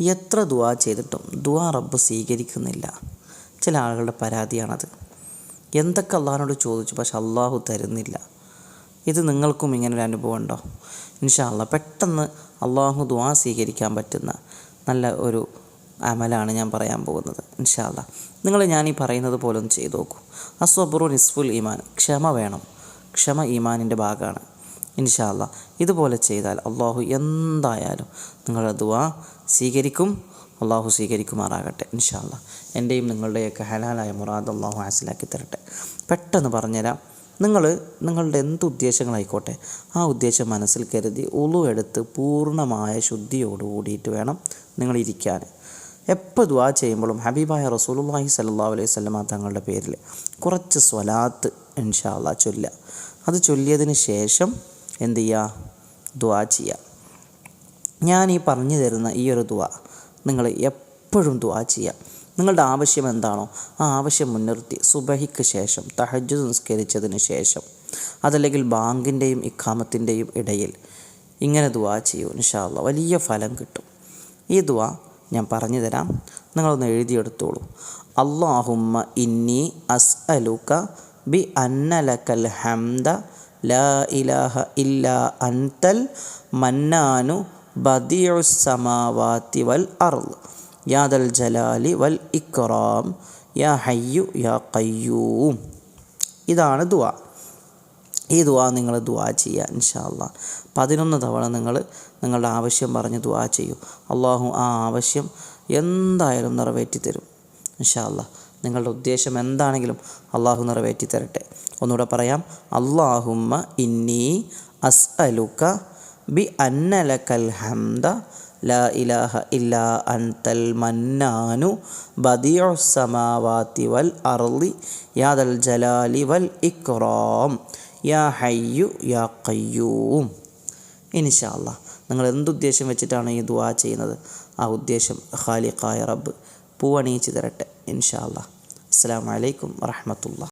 എത്ര ദുവാ ചെയ്തിട്ടും ദുവാ റബ്ബ് സ്വീകരിക്കുന്നില്ല. ചില ആളുകളുടെ പരാതിയാണത്. എന്തൊക്കെ അള്ളാഹിനോട് ചോദിച്ചു? പക്ഷെ അള്ളാഹു തരുന്നില്ല. ഇത് നിങ്ങൾക്കും ഇങ്ങനെ ഒരു അനുഭവം ഉണ്ടോ? ഇൻഷാ അള്ളാഹ് പെട്ടെന്ന് അള്ളാഹു ദുവാ സ്വീകരിക്കാൻ പറ്റുന്ന നല്ല ഒരു അമലാണ് ഞാൻ പറയാൻ പോകുന്നത്. ഇൻഷാ അള്ളാഹ് നിങ്ങൾ ഞാൻ ഈ പറയുന്നത് പോലെ ഒന്ന് ചെയ്തു നോക്കൂ. അസ്വബുറു നിസ്ഫുൽ ഈമാൻ. ക്ഷമ വേണം. ക്ഷമ ഈമാനിന്റെ ഭാഗമാണ്. ഇൻഷാ അള്ളാഹ് ഇതുപോലെ ചെയ്താൽ അള്ളാഹു എന്തായാലും നിങ്ങളുടെ ദുവാ സ്വീകരിക്കും അള്ളാഹു സ്വീകരിക്കുമാറാകട്ടെ ഇൻഷാല്ല എന്റെയും നിങ്ങളുടെയൊക്കെ ഹലാലായ മുറാദ് അള്ളാഹു ഹാസിലാക്കി തരട്ടെ. പെട്ടെന്ന് പറഞ്ഞുതരാം നിങ്ങൾ നിങ്ങളുടെ എന്ത് ഉദ്ദേശങ്ങളായിക്കോട്ടെ ആ ഉദ്ദേശം മനസ്സിൽ കരുതി ഉളു എടുത്ത് പൂർണമായ ശുദ്ധിയോട് കൂടിയിട്ട് വേണം നിങ്ങൾ ഇരിക്കാൻ. എപ്പോൾ ദുവാ ചെയ്യുമ്പോഴും ഹബീബായ റസൂലുള്ളാഹി സല്ലല്ലാഹു അലൈഹി വസല്ലമ തങ്ങളുടെ പേരിൽ കുറച്ച് സ്വലാത്ത് ഇൻഷാ അള്ളാ ചൊല്ലുക. അത് ചൊല്ലിയതിന് ശേഷം എന്ത് ചെയ്യുക ദ്വാ ചെയ്യുക ഞാൻ ഈ പറഞ്ഞു തരുന്ന ഈ ഒരു ദ്വാ നിങ്ങൾ എപ്പോഴും ദ്വാ ചെയ്യുക നിങ്ങളുടെ ആവശ്യം എന്താണോ ആ ആവശ്യം മുൻനിർത്തി സുബഹിക്ക് ശേഷം തഹജ് സംസ്കരിച്ചതിന് ശേഷം അതല്ലെങ്കിൽ ബാങ്കിന്റെയും ഇഖാമത്തിന്റെയും ഇടയിൽ ഇങ്ങനെ ദ്വാ ചെയ്യൂ. ഇൻഷാല്ല വലിയ ഫലം കിട്ടും. ഈ ദ്വാ ഞാൻ പറഞ്ഞു തരാം. നിങ്ങളൊന്ന് എഴുതിയെടുത്തോളൂ. അള്ളാഹുമ്മ ഇന്നി അസ് അലുക്ക ബി അന്നലക്കൽ ഹംദ ലാ ഇലാഹ ഇല്ല അൻതൽ മന്നാനു ബദിയുസമാവാത്തി വൽ അർൾ യാദൽ ജലാലി വൽ ഇക്റാം യാ ഹയ്യു യാ കയ്യൂം ഇതാണ് ദുവ ഈ ദുവാ നിങ്ങൾ ദുവാ ചെയ്യുക ഇൻഷാല്ല പതിനൊന്ന് തവണ നിങ്ങൾ നിങ്ങളുടെ ആവശ്യം പറഞ്ഞ് ദുവാ ചെയ്യൂ. അള്ളാഹു ആ ആവശ്യം എന്തായാലും നിറവേറ്റി തരും ഇൻഷാല്ല നിങ്ങളുടെ ഉദ്ദേശം എന്താണെങ്കിലും അള്ളാഹു നിറവേറ്റി തരട്ടെ ഒന്നുകൂടെ പറയാം. അള്ളാഹുമ്മ ഇന്നി അലുക്ക ബി അന്നലക്കൽ ഹംദ ലാ ഇലാഹ ഇല്ലാ അൻതൽ മന്നാനു ബദിയോ സമാവാത്തി വൽ അർളി യാദൽ ജലാലി വൽ ഇക്റാം യാ ഹയ്യു യാ കയ്യൂം ഇൻഷാല്ല നിങ്ങൾ എന്തുദ്ദേശം വെച്ചിട്ടാണ് ഈ ദുവാ ചെയ്യുന്നത്? ആ ഉദ്ദേശം ഖാലിഖായ റബ്ബ് പൂവണിയിച്ച് തരട്ടെ. ഇൻഷാല്ല അസ്സാം വലൈക്കും വറഹമത്തുള്ള